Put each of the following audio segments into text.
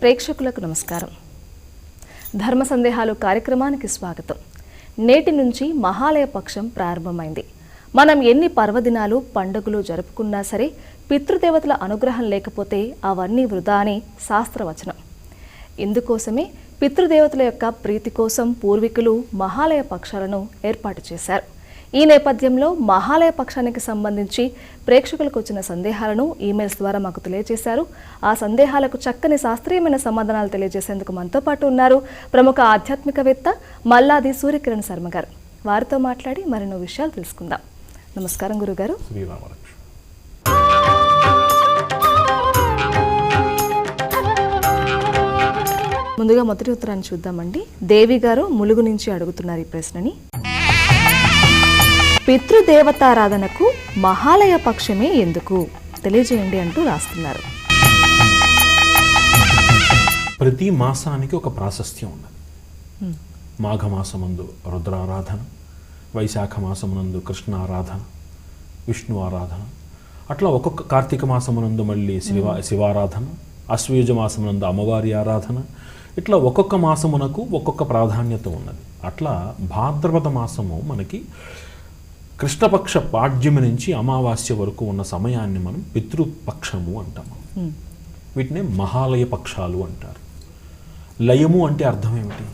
ప్రేక్షకులకు నమస్కారం. ధర్మ సందేహాలు కార్యక్రమానికి స్వాగతం. నేటి నుంచి మహాలయ పక్షం ప్రారంభమైంది. మనం ఎన్ని పర్వదినాలు పండుగలు జరుపుకున్నా సరే పితృదేవతల అనుగ్రహం లేకపోతే అవన్నీ వృధా అని శాస్త్రవచనం. ఇందుకోసమే పితృదేవతల యొక్క ప్రీతి కోసం పూర్వీకులు మహాలయ పక్షాలను ఏర్పాటు చేశారు. ఈ నేపథ్యంలో మహాలయ పక్షానికి సంబంధించి ప్రేక్షకులకు వచ్చిన సందేహాలను ఈమెయిల్స్ ద్వారా మాకు తెలియజేశారు. ఆ సందేహాలకు చక్కని శాస్త్రీయమైన సమాధానాలు తెలియజేసేందుకు మనతో పాటు ఉన్నారు ప్రముఖ ఆధ్యాత్మికవేత్త మల్లాది సూర్యకిరణ్ శర్మ గారు. వారితో మాట్లాడి మరెన్నో విషయాలు తెలుసుకుందాం. నమస్కారం గురుగారు. ముందుగా మొదటి ఉత్తరాన్ని చూద్దామండి. దేవి గారు ములుగు నుంచి అడుగుతున్నారు ఈ ప్రశ్నని. పితృదేవతారాధనకు మహాలయ పక్షమే ఎందుకు? తెలియజేయండి అంటూ రాస్తున్నారు. ప్రతి మాసానికి ఒక ప్రాశస్త్యం ఉన్నది. మాఘమాసమందు రుద్రారాధన వైశాఖ మాసమునందు కృష్ణ ఆరాధన విష్ణు ఆరాధన అట్లా ఒక్కొక్క కార్తీక మాసమునందు మళ్ళీ శివ శివారాధన అశ్వయుజ మాసమునందు అమ్మవారి ఆరాధన ఇట్లా ఒక్కొక్క మాసమునకు ఒక్కొక్క ప్రాధాన్యత ఉన్నది. అట్లా భాద్రపద మాసము మనకి కృష్ణపక్ష పాడ్యమి నుంచి అమావాస్య వరకు ఉన్న సమయాన్ని మనం పితృపక్షము అంటాము వీటిని మహాలయ పక్షాలు అంటారు. లయము అంటే అర్థం ఏమిటి?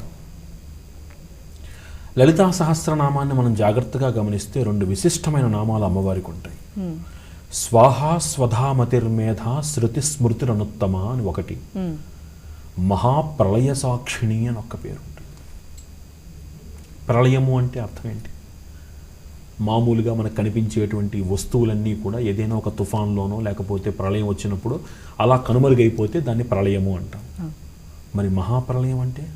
లలితా సహస్రనామాన్ని మనం జాగ్రత్తగా గమనిస్తే రెండు విశిష్టమైన నామాలు అమ్మవారికి ఉంటాయి. స్వాహా స్వధామతిర్మేధ శృతి స్మృతిరనుత్తమ అని ఒకటి. మహాప్రళయ సాక్షిణి అని ఒక పేరు ఉంటుంది. ప్రళయము అంటే అర్థం ఏంటి? మామూలుగా మనకు కనిపించేటువంటి వస్తువులన్నీ కూడా ఏదైనా ఒక తుఫాన్లోనో లేకపోతే ప్రళయం వచ్చినప్పుడు అలా కనుమరుగైపోతే దాన్ని ప్రళయము అంటాం. మరి మహాప్రళయం అంటే?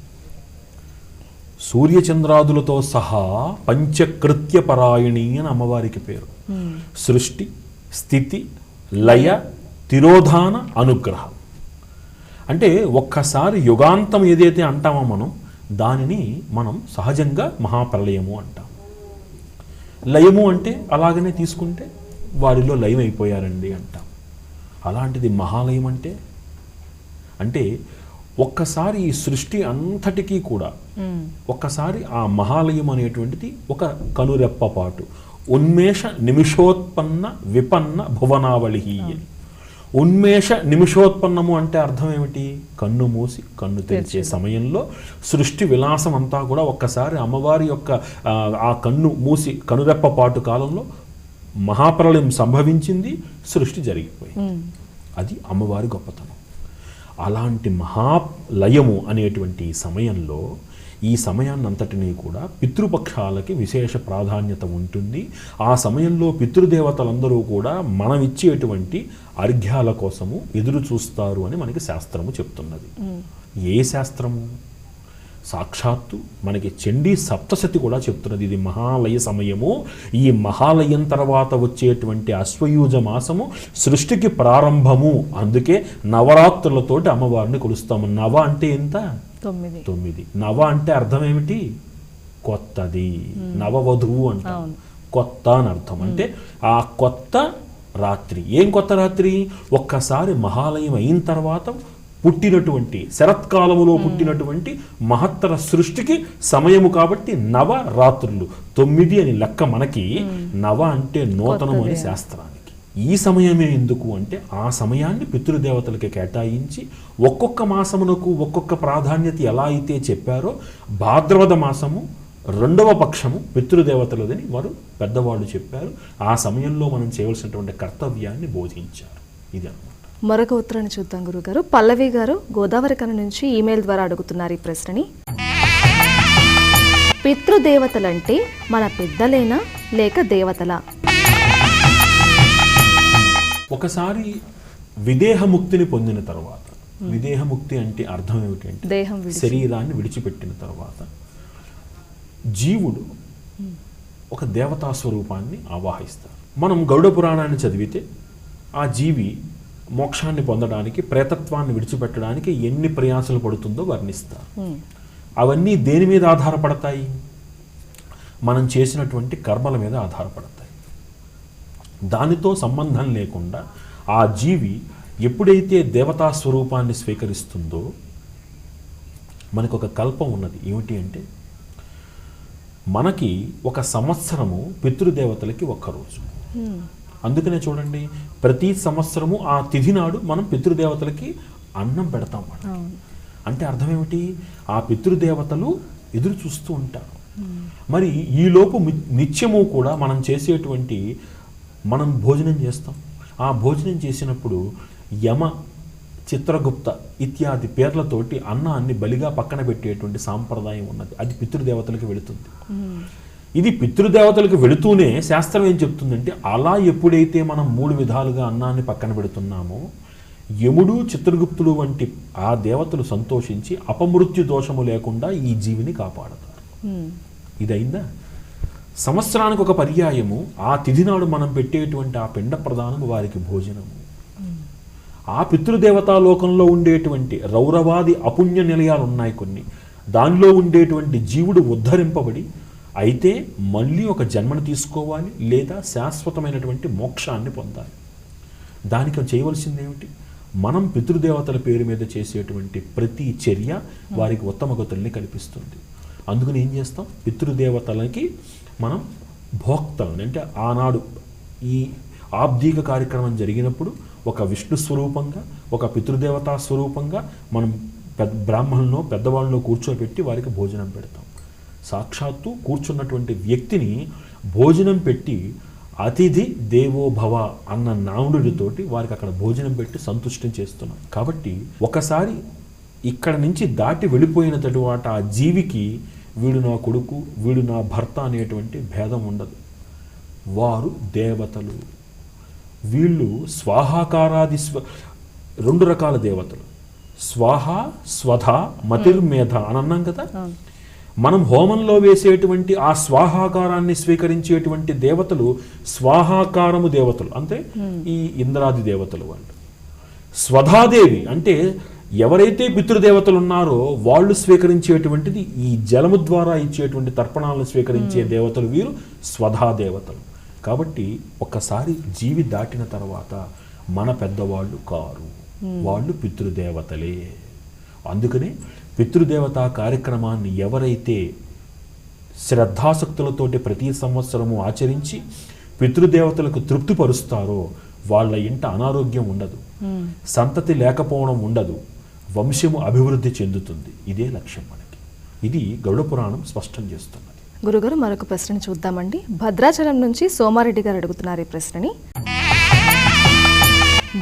సూర్యచంద్రాదులతో సహా పంచకృత్య పరాయణి అని అమ్మవారికి పేరు. సృష్టి స్థితి లయ తిరోధాన అనుగ్రహం. అంటే ఒక్కసారి యుగాంతం ఏదైతే అంటామో మనం దానిని మనం సహజంగా మహాప్రళయము అంటాం. లయము అంటే అలాగనే తీసుకుంటే వారిలో లయం అయిపోయారండి అంటాం. అలాంటిది మహాలయం అంటే? అంటే ఒక్కసారి ఈ సృష్టి అంతటికీ కూడా ఒక్కసారి ఆ మహాలయం అనేటువంటిది ఒక కనురెప్పపాటు. ఉన్మేష నిమిషోత్పన్న విపన్న భువనావళి అని ఉన్మేష నిమిషోత్పన్నము అంటే అర్థం ఏమిటి? కన్ను మూసి కన్ను తెరిచే సమయంలో సృష్టి విలాసం అంతా కూడా ఒక్కసారి అమ్మవారి యొక్క ఆ, కన్ను మూసి కనురెప్పపాటు కాలంలో మహాప్రళయం సంభవించింది సృష్టి జరిగిపోయింది. అది అమ్మవారి గొప్పతనం. అలాంటి మహాలయము అనేటువంటి సమయంలో ఈ సమయాన్నంతటినీ కూడా పితృపక్షాలకి విశేష ప్రాధాన్యత ఉంటుంది. ఆ సమయంలో పితృదేవతలందరూ కూడా మనం ఇచ్చేటువంటి అర్ఘ్యాల కోసము ఎదురు చూస్తారు అని మనకి శాస్త్రము చెప్తున్నది. ఏ శాస్త్రము? సాక్షాత్తు మనకి చండీ సప్తశతి కూడా చెప్తున్నది. ఇది మహాలయ సమయము. ఈ మహాలయం తర్వాత వచ్చేటువంటి అశ్వయూజ మాసము సృష్టికి ప్రారంభము. అందుకే నవరాత్రులతోటి అమ్మవారిని కొలుస్తాము. నవ అంటే ఎంత? తొమ్మిది. తొమ్మిది. నవ అంటే అర్థం ఏమిటి? కొత్తది. నవవధువు అంట. కొత్త అని అర్థం. అంటే ఆ కొత్త రాత్రి. ఏం కొత్త రాత్రి? ఒక్కసారి మహాలయం అయిన తర్వాత పుట్టినటువంటి శరత్కాలములో పుట్టినటువంటి మహత్తర సృష్టికి సమయము కాబట్టి నవ రాత్రులు. తొమ్మిది అని లెక్క మనకి నవ అంటే నూతనము అని శాస్త్రానికి ఈ సమయమే ఎందుకు అంటే ఆ సమయాన్ని పితృదేవతలకి కేటాయించి ఒక్కొక్క మాసమునకు ఒక్కొక్క ప్రాధాన్యత ఎలా అయితే చెప్పారో భాద్రవద మాసము రెండవ పక్షము పితృదేవతలదని వారు పెద్దవాళ్ళు చెప్పారు. ఆ సమయంలో మనం చేయవలసినటువంటి కర్తవ్యాన్ని బోధించారు. ఇది అనమాట మరొక ఉత్తరాన్ని చూద్దాం గురుగారు. పల్లవి గారు గోదావరి కన నుంచి ఈమెయిల్ ద్వారా అడుగుతున్నారు ఈ ప్రశ్నని. పితృదేవతలంటే మన పెద్దలేనా లేక దేవతలా? ఒకసారి విదేహముక్తిని పొందిన తర్వాత విదేహముక్తి అంటే అర్థం ఏమిటంటే శరీరాన్ని విడిచిపెట్టిన తర్వాత జీవుడు ఒక దేవతా స్వరూపాన్ని ఆవాహిస్తారు. మనం గౌడ పురాణాన్ని చదివితే ఆ జీవి మోక్షాన్ని పొందడానికి ప్రేతత్వాన్ని విడిచిపెట్టడానికి ఎన్ని ప్రయాసలు పడుతుందో వర్ణిస్తారు. అవన్నీ దేని మీద ఆధారపడతాయి? మనం చేసినటువంటి కర్మల మీద ఆధారపడతాయి. దానితో సంబంధం లేకుండా ఆ జీవి ఎప్పుడైతే దేవతా స్వరూపాన్ని స్వీకరిస్తుందో మనకు ఒక కల్పం ఉన్నది. ఏమిటి అంటే మనకి ఒక సంవత్సరము పితృదేవతలకి ఒక్కరోజు. అందుకనే చూడండి ప్రతి సంవత్సరము ఆ తిథి నాడు మనం పితృదేవతలకి అన్నం పెడతాం మనం అంటే అర్థం ఏమిటి? ఆ పితృదేవతలు ఎదురు చూస్తూ ఉంటారు. మరి ఈలోపు నిత్యము కూడా మనం చేసేటువంటి మనం భోజనం చేస్తాం. ఆ భోజనం చేసినప్పుడు యమ చిత్రగుప్త ఇత్యాది పేర్లతోటి అన్నాన్ని బలిగా పక్కన పెట్టేటువంటి సాంప్రదాయం ఉన్నది. అది పితృదేవతలకు వెళుతుంది. ఇది పితృదేవతలకు వెళుతూనే శాస్త్రం ఏం చెప్తుందంటే అలా ఎప్పుడైతే మనం మూడు విధాలుగా అన్నాన్ని పక్కన పెడుతున్నామో యముడు చిత్రగుప్తుడు వంటి ఆ దేవతలు సంతోషించి అపమృత్యు దోషము లేకుండా ఈ జీవిని కాపాడతారు. ఇదైందా? సంవత్సరానికి ఒక పర్యాయము ఆ తిథి నాడు మనం పెట్టేటువంటి ఆ పిండ ప్రదానము వారికి భోజనము. ఆ పితృదేవతాలోకంలో ఉండేటువంటి రౌరవాది అపుణ్య నిలయాలు ఉన్నాయి కొన్ని. దానిలో ఉండేటువంటి జీవుడు ఉద్ధరింపబడి అయితే మళ్ళీ ఒక జన్మను తీసుకోవాలి లేదా శాశ్వతమైనటువంటి మోక్షాన్ని పొందాలి. దానికి చేయవలసింది ఏమిటి మనం పితృదేవతల పేరు మీద చేసేటువంటి ప్రతి చర్య వారికి ఉత్తమ గతుల్ని కల్పిస్తుంది. అందుకని ఏం చేస్తాం? పితృదేవతలకి మనం భోక్తలని అంటే ఆనాడు ఈ ఆబ్దీక కార్యక్రమం జరిగినప్పుడు ఒక విష్ణు స్వరూపంగా ఒక పితృదేవతా స్వరూపంగా మనం పెద్ద బ్రాహ్మణులను పెద్దవాళ్ళను కూర్చోబెట్టి వారికి భోజనం పెడతాం. సాక్షాత్తు కూర్చున్నటువంటి వ్యక్తిని భోజనం పెట్టి అతిథి దేవోభవ అన్న నాముడితోటి వారికి అక్కడ భోజనం పెట్టి సంతుష్టం చేస్తున్నాం. కాబట్టి ఒకసారి ఇక్కడ నుంచి దాటి వెళ్ళిపోయిన తరువాత ఆ జీవికి వీడు నా కొడుకు వీడు నా భర్త అనేటువంటి భేదం ఉండదు. వారు దేవతలు. వీళ్ళు స్వాహాకారాది స్వ రెండు రకాల దేవతలు. స్వాహ స్వధ మతిర్మేధ అని అన్నాం కదా? మనం హోమంలో వేసేటువంటి ఆ స్వాహాకారాన్ని స్వీకరించేటువంటి దేవతలు స్వాహాకారము దేవతలు. అంటే ఈ ఇంద్రాది దేవతలు వాళ్ళు స్వధాదేవి అంటే ఎవరైతే పితృదేవతలు ఉన్నారో వాళ్ళు స్వీకరించేటువంటిది ఈ జలము ద్వారా ఇచ్చేటువంటి తర్పణాలను స్వీకరించే దేవతలు వీరు స్వధా దేవతలు. కాబట్టి ఒక్కసారి జీవి దాటిన తర్వాత మన పెద్దవాళ్ళు కారు. వాళ్ళు పితృదేవతలే. అందుకనే పితృదేవతా కార్యక్రమాన్ని ఎవరైతే శ్రద్ధాసక్తులతోటి ప్రతి సంవత్సరము ఆచరించి పితృదేవతలకు తృప్తిపరుస్తారో వాళ్ళ ఇంట అనారోగ్యం ఉండదు. సంతతి లేకపోవడం ఉండదు. వంశము అభివృద్ధి చెందుతుంది. ఇదే లక్ష్యం మనకి. ఇది గరుడ పురాణం స్పష్టం చేస్తున్నది. గురుగారు మరొక ప్రశ్నని చూద్దామండి. భద్రాచలం నుంచి సోమారెడ్డి గారు అడుగుతున్నారు ఈ ప్రశ్నని.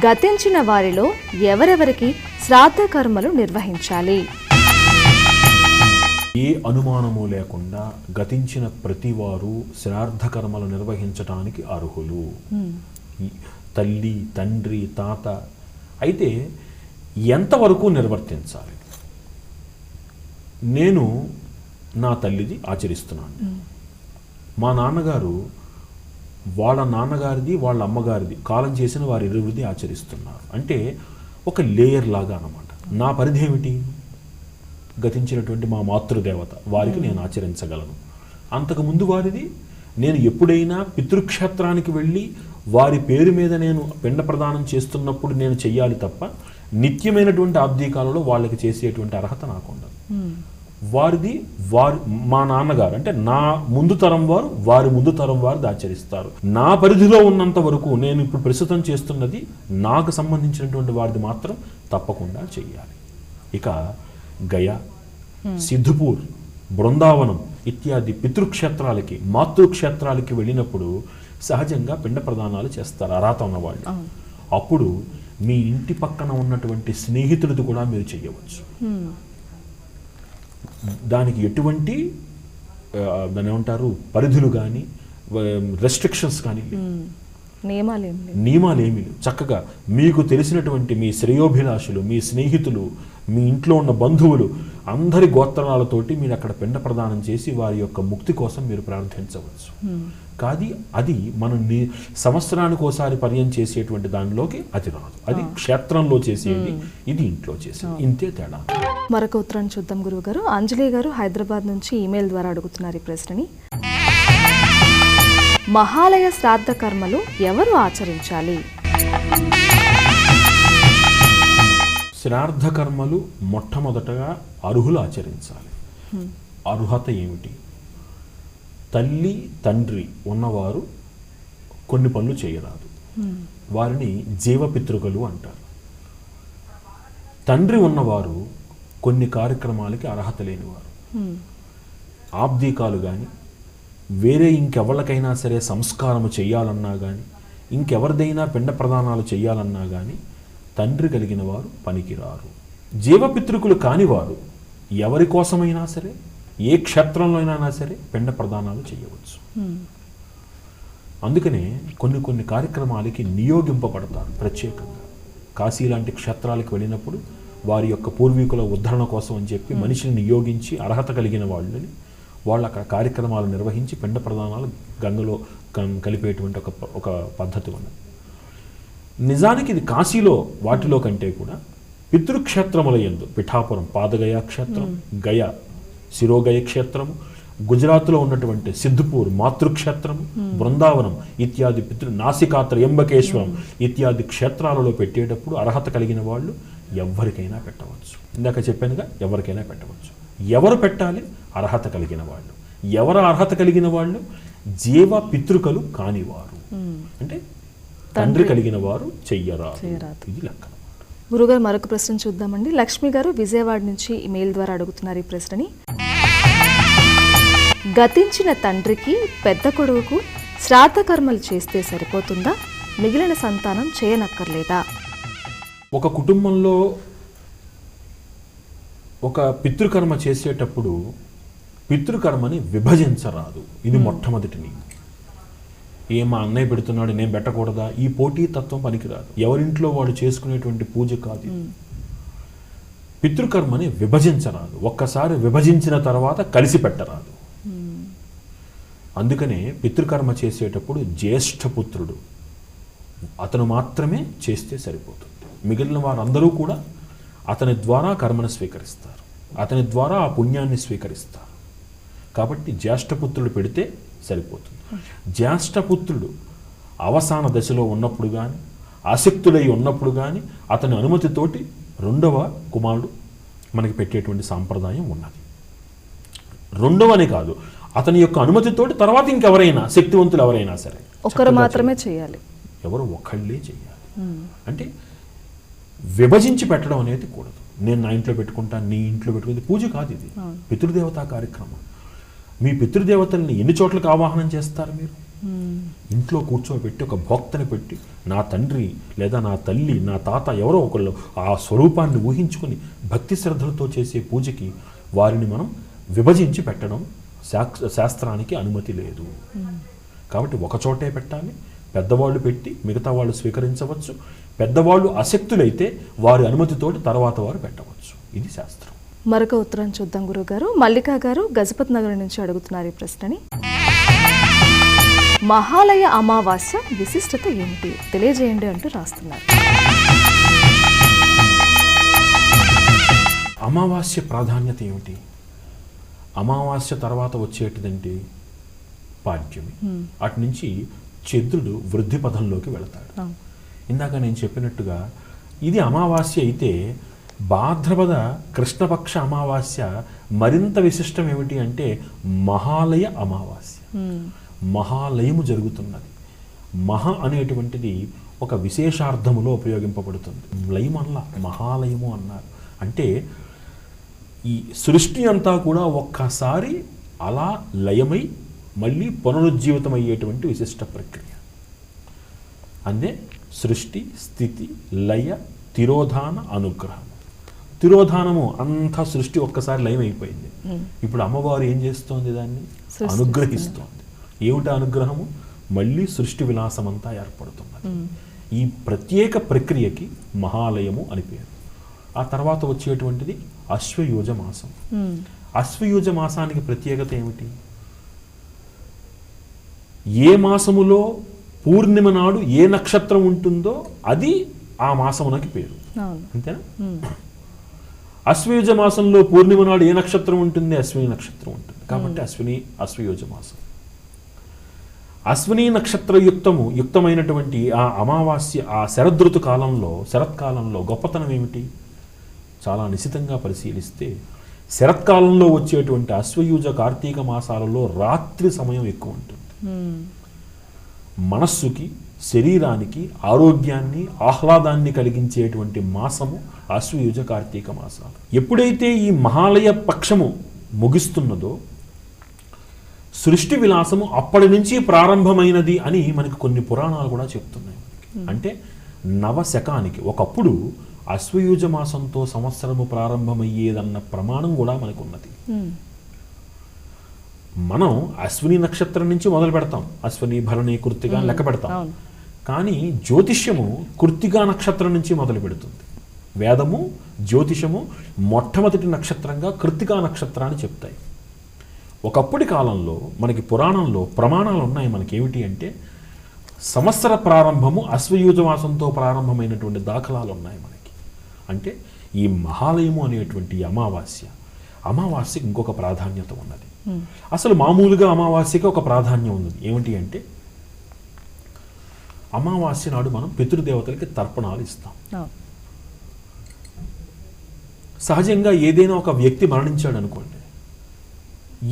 గతించిన వారిలో ఎవరెవరికి శ్రాద్ధ కర్మలు నిర్వహించాలి? ఏ అనుమానము లేకుండా గతించిన ప్రతివారు శ్రాద్ధ కర్మలు నిర్వహించటానికి అర్హులు. తల్లి తండ్రి తాత. అయితే ఎంతవరకు నిర్వర్తించాలి? నేను నా తల్లిది ఆచరిస్తున్నాను. మా నాన్నగారు వాళ్ళ నాన్నగారిది వాళ్ళ అమ్మగారిది కాలం చేసిన వారి ఇరువురిది ఆచరిస్తున్నారు. అంటే ఒక లేయర్ లాగా అన్నమాట. నా పరిధి ఏమిటి? గతించినటువంటి మా మాతృదేవత వారికి నేను ఆచరించగలను. అంతకుముందు వారిది నేను ఎప్పుడైనా పితృక్షేత్రానికి వెళ్ళి వారి పేరు మీద నేను పిండ ప్రదానం చేస్తున్నప్పుడు నేను చెయ్యాలి తప్ప నిత్యమైనటువంటి ఆబ్దీకాలలో వాళ్ళకి చేసేటువంటి అర్హత నాకు ఉండదు వారిది వారి మా నాన్నగారు అంటే నా ముందు తరం వారు వారి ముందు తరం వారు ఆచరిస్తారు నా పరిధిలో ఉన్నంత వరకు నేను ఇప్పుడు ప్రస్తుతం చేస్తున్నది నాకు సంబంధించినటువంటి వారిది మాత్రం తప్పకుండా చెయ్యాలి. ఇక గయా సిద్ధుపూర్ బృందావనం ఇత్యాది పితృక్షేత్రాలకి మాతృక్షేత్రాలకి వెళ్ళినప్పుడు సహజంగా పిండ ప్రదానాలు చేస్తారు అర్హత ఉన్నవాళ్ళు అప్పుడు మీ ఇంటి పక్కన ఉన్నటువంటి స్నేహితులది కూడా మీరు చేయవచ్చు దానికి ఎటువంటి ఆ, దాన్ని ఏమంటారు పరిధులు కానీ రెస్ట్రిక్షన్స్ కానీ. నియమాలు ఏమీ లేవు. చక్కగా మీకు తెలిసినటువంటి మీ శ్రేయోభిలాషులు మీ స్నేహితులు మీ ఇంట్లో ఉన్న బంధువులు అందరి గోత్రాలతోటి మీరు అక్కడ పిండ ప్రదానం చేసి వారి యొక్క ముక్తి కోసం మీరు ప్రార్థించవచ్చు. కాది అది మనం సంవత్సరానికి ఒకసారి పర్యం చేసేటువంటి దానిలోకి అది రాదు. అది క్షేత్రంలో చేసేది ఇది ఇంట్లో చేసేది. ఇంతే తేడా. మరొక ఉత్తరాన్ని చూద్దాం గురువుగారు. అంజలి గారు హైదరాబాద్ నుంచి ఈమెయిల్ ద్వారా అడుగుతున్నారు ఈ ప్రశ్నని. మహాలయ శ్రాద్ధ కర్మలు ఎవరు ఆచరించాలి? శ్రాద్ధ కర్మలు మొట్టమొదటగా అర్హులు ఆచరించాలి. అర్హత ఏమిటి? తల్లి తండ్రి ఉన్నవారు కొన్ని పనులు చేయరాదు. వారిని జీవపితృకలు అంటారు. తండ్రి ఉన్నవారు కొన్ని కార్యక్రమాలకి అర్హత లేనివారు. ఆబ్దీకాలు కానీ వేరే ఇంకెవరికైనా సరే సంస్కారము చేయాలన్నా కానీ ఇంకెవరిదైనా పిండ ప్రదానాలు చేయాలన్నా కానీ తండ్రి కలిగిన వారు పనికిరారు. జీవపితృకులు కానివారు ఎవరి కోసమైనా సరే ఏ క్షేత్రంలో అయినా సరే పిండ ప్రదానాలు చేయవచ్చు. అందుకనే కొన్ని కొన్ని కార్యక్రమాలకి నియోగింపబడతారు ప్రత్యేకంగా. కాశీ లాంటి క్షేత్రాలకు వెళ్ళినప్పుడు వారి యొక్క పూర్వీకుల ఉద్ధరణ కోసం అని చెప్పి మనిషిని నియోగించి అర్హత కలిగిన వాళ్ళని వాళ్ళు అక్కడ కార్యక్రమాలు నిర్వహించి పిండ ప్రదానాలు గంగలో కలిపేటువంటి ఒక ఒక పద్ధతి ఉన్నది. నిజానికి ఇది కాశీలో వాటిలో కంటే కూడా పితృక్షేత్రముల ఎందు పిఠాపురం పాదగయ క్షేత్రం గయ శిరోగయ క్షేత్రము గుజరాత్లో ఉన్నటువంటి సిద్ధపూర్ మాతృక్షేత్రము బృందావనం ఇత్యాది పితృ నాసికాత్ర ఎంబకేశ్వరం ఇత్యాది క్షేత్రాలలో పెట్టేటప్పుడు అర్హత కలిగిన వాళ్ళు ఎవరికైనా పెట్టవచ్చు. ఇందాక చెప్పానుగా ఎవరికైనా పెట్టవచ్చు. ఎవరు పెట్టాలి? అర్హత కలిగిన వాళ్ళు. ఎవరు అర్హత కలిగిన వాళ్ళు? జీవ పితృకలు కానివారు. అంటే తండ్రి కలిగిన వారు. ఇది లెక్క గురుగారు మరొక ప్రశ్న చూద్దామండి. లక్ష్మి గారు విజయవాడ నుంచి ఇమెయిల్ ద్వారా అడుగుతున్నారు ఈ ప్రశ్నని. గతించిన తండ్రికి పెద్ద కొడుకు శ్రాద్ధ కర్మలు చేస్తే సరిపోతుందా? మిగిలిన సంతానం చేయనక్కర్లేదా? ఒక కుటుంబంలో ఒక పితృకర్మ చేసేటప్పుడు పితృకర్మని విభజించరాదు. ఇది మొట్టమొదటి ఏ మా అన్నయ్య పెడుతున్నాడు నేను పెట్టకూడదా? ఈ పోటీ తత్వం పనికిరాదు. ఎవరింట్లో వాడు చేసుకునేటువంటి పూజ కాదు పితృకర్మని విభజించరాదు. ఒక్కసారి విభజించిన తర్వాత కలిసి పెట్టరాదు. అందుకనే పితృకర్మ చేసేటప్పుడు జ్యేష్ఠపుత్రుడు అతను మాత్రమే చేస్తే సరిపోతుంది. మిగిలిన వారందరూ కూడా అతని ద్వారా కర్మను స్వీకరిస్తారు. అతని ద్వారా ఆ పుణ్యాన్ని స్వీకరిస్తారు. కాబట్టి జ్యేష్ఠపుత్రుడు పెడితే సరిపోతుంది. జ్యేష్ఠపుత్రుడు అవసాన దశలో ఉన్నప్పుడు కానీ ఆసక్తుడై ఉన్నప్పుడు కానీ అతని అనుమతితోటి రెండవ కుమారుడు మనకి పెట్టేటువంటి సాంప్రదాయం ఉన్నది. రెండవనే కాదు అతని యొక్క అనుమతితోటి తర్వాత ఇంకెవరైనా శక్తివంతులు ఎవరైనా సరే ఒకరు మాత్రమే చేయాలి. ఎవరు ఒకళ్ళే చేయాలి. అంటే విభజించి పెట్టడం అనేది కూడదు. నేను నా ఇంట్లో పెట్టుకుంటాను నీ ఇంట్లో పెట్టుకుంది పూజ కాదు ఇది. పితృదేవతా కార్యక్రమం. మీ పితృదేవతల్ని ఎన్ని చోట్లకు ఆవాహనం చేస్తారు మీరు? ఇంట్లో కూర్చోబెట్టి ఒక భోక్తని పెట్టి నా తండ్రి లేదా నా తల్లి నా తాత ఎవరో ఒకళ్ళు ఆ స్వరూపాన్ని ఊహించుకుని భక్తి శ్రద్ధలతో చేసే పూజకి వారిని మనం విభజించి పెట్టడం శాస్త్రానికి అనుమతి లేదు. కాబట్టి ఒక చోటే పెట్టాలి. పెద్దవాళ్ళు పెట్టి మిగతా వాళ్ళు స్వీకరించవచ్చు. పెద్దవాళ్ళు అశక్తులైతే వారి అనుమతితోటి తర్వాత వారు పెట్టవచ్చు. ఇది శాస్త్రం. మరొక ఉత్తరం చూద్దాం గురుగారు మల్లికా గారు గజపతి నగర్ నుంచి అడుగుతున్నారు ఈ ప్రశ్నని. మహాలయ అమావాస్య విశిష్టత ఏమిటి? తెలియజేయండి అంటూ రాస్తున్నారు. అమావాస్య ప్రాధాన్యత ఏమిటి? అమావాస్య తర్వాత వచ్చేటిదంటే పాడ్యమి. అటు నుంచి చంద్రుడు వృద్ధి పదంలోకి వెళతాడు. ఇందాక నేను చెప్పినట్టుగా ఇది అమావాస్య అయితే భాద్రపద కృష్ణపక్ష అమావాస్య మరింత విశిష్టం ఏమిటి అంటే మహాలయ అమావాస్య. మహాలయము జరుగుతున్నది. మహా అనేటువంటిది ఒక విశేషార్థములో ఉపయోగింపబడుతుంది. లయం అన్న మహాలయము అన్నారు. అంటే ఈ సృష్టి అంతా కూడా ఒక్కసారి అలా లయమై మళ్ళీ పునరుజ్జీవితమయ్యేటువంటి విశిష్ట ప్రక్రియ. అందే సృష్టి స్థితి లయ తిరోధాన అనుగ్రహం తిరోధానము అంతా సృష్టి ఒక్కసారి లయం అయిపోయింది. ఇప్పుడు అమ్మవారు ఏం చేస్తోంది దాన్ని. అనుగ్రహిస్తోంది. ఏమిటి అనుగ్రహము? మళ్ళీ సృష్టి విలాసం అంతా ఏర్పడుతున్నది ఈ ప్రత్యేక ప్రక్రియకి మహాలయము అని పేరు. ఆ తర్వాత వచ్చేటువంటిది అశ్వయుజ మాసం. అశ్వయుజ మాసానికి ప్రత్యేకత ఏమిటి? ఏ మాసములో పూర్ణిమ నాడు ఏ నక్షత్రం ఉంటుందో అది ఆ మాసమునకి పేరు. అంతేనా. అశ్వయుజ మాసంలో పూర్ణిమ నాడు ఏ నక్షత్రం ఉంటుంది? అశ్విని నక్షత్రం ఉంటుంది. కాబట్టి అశ్విని అశ్వయుజ మాసం. అశ్విని నక్షత్ర యుక్తము యుక్తమైనటువంటి ఆ అమావాస్య ఆ శరదృతు కాలంలో శరత్కాలంలో గొప్పతనం ఏమిటి? చాలా నిశితంగా పరిశీలిస్తే శరత్కాలంలో వచ్చేటువంటి అశ్వయుజ కార్తీక మాసాలలో రాత్రి సమయం ఎక్కువ ఉంటుంది. మనస్సుకి శరీరానికి ఆరోగ్యాన్ని ఆహ్లాదాన్ని కలిగించేటువంటి మాసము అశ్వయుజ కార్తీక మాసాలు ఎప్పుడైతే ఈ మహాలయ పక్షము ముగిస్తున్నదో సృష్టి విలాసము అప్పటి నుంచి ప్రారంభమైనది అని మనకు కొన్ని పురాణాలు కూడా చెప్తున్నాయి. అంటే నవశకానికి ఒకప్పుడు అశ్వయుజ మాసంతో సంవత్సరము ప్రారంభమయ్యేదన్న ప్రమాణం కూడా మనకు ఉన్నది. మనం అశ్విని నక్షత్రం నుంచి మొదలు పెడతాం అశ్విని భరణి కృత్తిగా లెక్క పెడతాం. కానీ జ్యోతిష్యము కృత్తిగా నక్షత్రం నుంచి మొదలు పెడుతుంది. వేదము జ్యోతిషము మొట్టమొదటి నక్షత్రంగా కృత్తికా నక్షత్రాన్ని చెప్తాయి. ఒకప్పటి కాలంలో మనకి పురాణంలో ప్రమాణాలు ఉన్నాయి మనకి ఏమిటి అంటే సంవత్సర ప్రారంభము అశ్వయుజ మాసంతో ప్రారంభమైనటువంటి దాఖలాలు ఉన్నాయి మనకి. అంటే ఈ మహాలయము అనేటువంటి అమావాస్య. అమావాస్యకి ఇంకొక ప్రాధాన్యత ఉన్నది. అసలు మామూలుగా అమావాస్యకి ఒక ప్రాధాన్యం ఉన్నది. ఏమిటి అంటే అమావాస్య నాడు మనం పితృదేవతలకి తర్పణాలు ఇస్తాం. సహజంగా ఏదైనా ఒక వ్యక్తి మరణించాడు అనుకోండి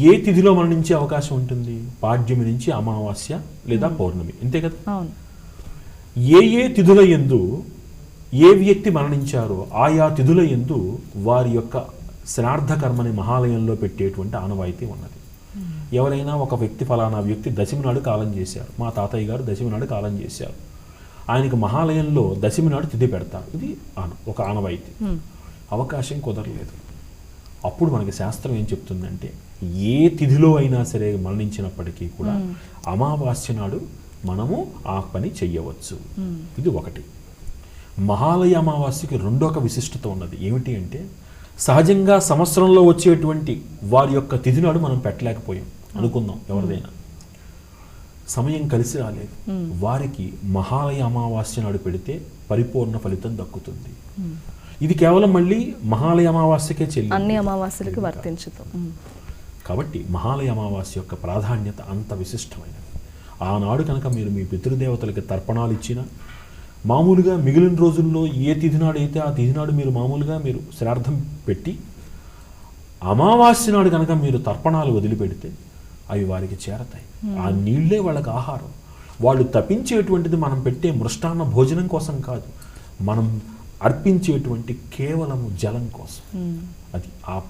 ఏ తిథిలో మరణించే అవకాశం ఉంటుంది? పాడ్యమి నుంచి అమావాస్య లేదా పౌర్ణమి అంతే కదా? ఏ ఏ తిథుల ఎందు ఏ వ్యక్తి మరణించారో ఆయా తిథుల ఎందు వారి యొక్క శ్రాద్ధ కర్మని మహాలయంలో పెట్టేటువంటి ఆనవాయితీ ఉన్నది. ఎవరైనా ఒక వ్యక్తి ఫలానా వ్యక్తి దశమి నాడు కాలం చేశారు మా తాతయ్య గారు దశమి నాడు కాలం చేశారు. ఆయనకు మహాలయంలో దశమి నాడు తిథి పెడతారు. ఇది ఆన- ఒక ఆనవాయితీ. అవకాశం కుదరలేదు. అప్పుడు మనకి శాస్త్రం ఏం చెప్తుందంటే ఏ తిథిలో అయినా సరే మరణించినప్పటికీ కూడా అమావాస్య నాడు మనము ఆ పని చెయ్యవచ్చు. ఇది ఒకటి. మహాలయ అమావాస్యకి రెండో ఒక విశిష్టత ఉన్నది. ఏమిటి అంటే సహజంగా సంవత్సరంలో వచ్చేటువంటి వారి యొక్క తిథి నాడు మనం పెట్టలేకపోయాం. అనుకుందాం ఎవరిదైనా. సమయం కలిసి రాలేదు. వారికి మహాలయ అమావాస్య నాడు పెడితే పరిపూర్ణ ఫలితం దక్కుతుంది. ఇది కేవలం మళ్ళీ మహాలయ అమావాస్యకే చెల్లి అన్ని అమావాస్యలకు వర్తించుతాం. కాబట్టి మహాలయ అమావాస్య యొక్క ప్రాధాన్యత అంత విశిష్టమైనది. ఆనాడు కనుక మీరు మీ పితృదేవతలకి తర్పణాలు ఇచ్చినా మామూలుగా మిగిలిన రోజుల్లో ఏ తిథి నాడు అయితే ఆ తిథి నాడు మీరు మామూలుగా మీరు శ్రాద్ధం పెట్టి అమావాస్య నాడు కనుక మీరు తర్పణాలు వదిలిపెడితే అవి వారికి చేరతాయి. ఆ నీళ్ళే వాళ్ళకి ఆహారం. వాళ్ళు తప్పించేటువంటిది మనం పెట్టే మృష్టాన్న భోజనం కోసం కాదు. మనం అర్పించేటువంటి కేవలము జలం కోసం. అది ఆ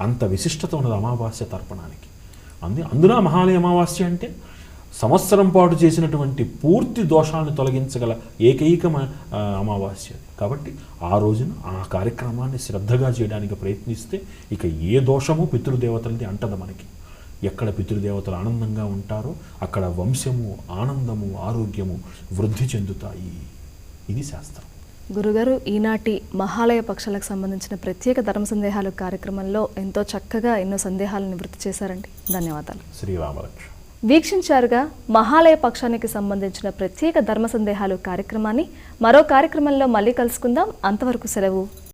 అంత విశిష్టత ఉన్నది అమావాస్య తర్పణానికి. అందు అందున మహాలయ అమావాస్య అంటే సంవత్సరం పాటు చేసినటువంటి పూర్తి దోషాలను తొలగించగల ఏకైక అమావాస్య. కాబట్టి ఆ రోజున ఆ కార్యక్రమాన్ని శ్రద్ధగా చేయడానికి ప్రయత్నిస్తే ఇక ఏ దోషము పితృదేవతలది అంటదు మనకి. ఎక్కడ పితృదేవతలు ఆనందంగా ఉంటారో అక్కడ వంశము ఆనందము ఆరోగ్యము వృద్ధి చెందుతాయి. ఇది శాస్త్రం. గురుగారు ఈనాటి మహాలయ పక్షాలకు సంబంధించిన ప్రత్యేక ధర్మ సందేహాలు కార్యక్రమంలో ఎంతో చక్కగా ఎన్నో సందేహాలను నివృత్తి చేశారండి. ధన్యవాదాలు. శ్రీరామలక్ష్మి. వీక్షించారుగా మహాలయ పక్షానికి సంబంధించిన ప్రత్యేక ధర్మ సందేహాలు కార్యక్రమాన్ని మరో కార్యక్రమంలో మళ్ళీ కలుసుకుందాం. అంతవరకు సెలవు.